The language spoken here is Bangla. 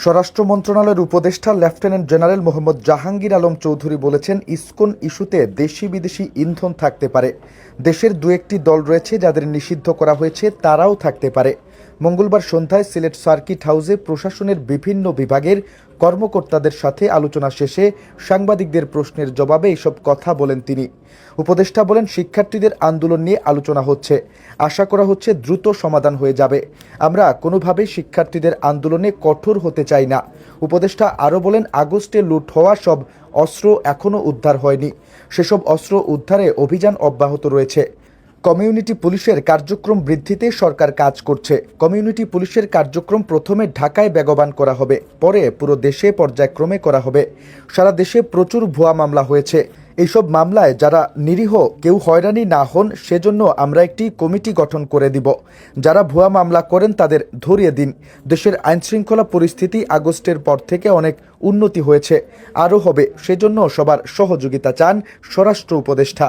স্বরাষ্ট্র মন্ত্রণালয়ের উপদেষ্টা লেফটেন্যান্ট জেনারেল মোহাম্মদ জাহাঙ্গীর আলম চৌধুরী বলেছেন, ইস্কন ইস্যুতে দেশি বিদেশি ইন্ধন থাকতে পারে। দেশের দু একটি দল রয়েছে যাদের নিষিদ্ধ করা হয়েছে, তারাও থাকতে পারে। মঙ্গলবার সন্ধ্যায় সিলেট সার্কিট হাউসে প্রশাসনের বিভিন্ন বিভাগের কর্মকর্তাদের সাথে আলোচনা শেষে সাংবাদিকদের প্রশ্নের জবাবে এসব কথা বলেন তিনি। উপদেষ্টা বলেন, শিক্ষার্থীদের আন্দোলন নিয়ে আলোচনা হচ্ছে। আশা করা হচ্ছে দ্রুত সমাধান হয়ে যাবে। আমরা কোনোভাবেই শিক্ষার্থীদের আন্দোলনে কঠোর হতে চাই না। উপদেষ্টা আরও বলেন, আগস্টে লুট হওয়া সব অস্ত্র এখনও উদ্ধার হয়নি। সেসব অস্ত্র উদ্ধারে অভিযান অব্যাহত রয়েছে। কমিউনিটি পুলিশের কার্যক্রম বৃদ্ধিতে সরকার কাজ করছে। কমিউনিটি পুলিশের কার্যক্রম প্রথমে ঢাকায় বেগবান করা হবে, পরে পুরো দেশে পর্যায়ক্রমে করা হবে। সারা দেশে প্রচুর ভুয়া মামলা হয়েছে। এইসব মামলায় যারা নিরীহ, কেউ হয়রানি না হন, সেজন্য আমরা একটি কমিটি গঠন করে দিব। যারা ভুয়া মামলা করেন, তাদের ধরিয়ে দিন। দেশের আইনশৃঙ্খলা পরিস্থিতি আগস্টের পর থেকে অনেক উন্নতি হয়েছে। আরও হবে, সেজন্য সবার সহযোগিতা চান স্বরাষ্ট্র উপদেষ্টা।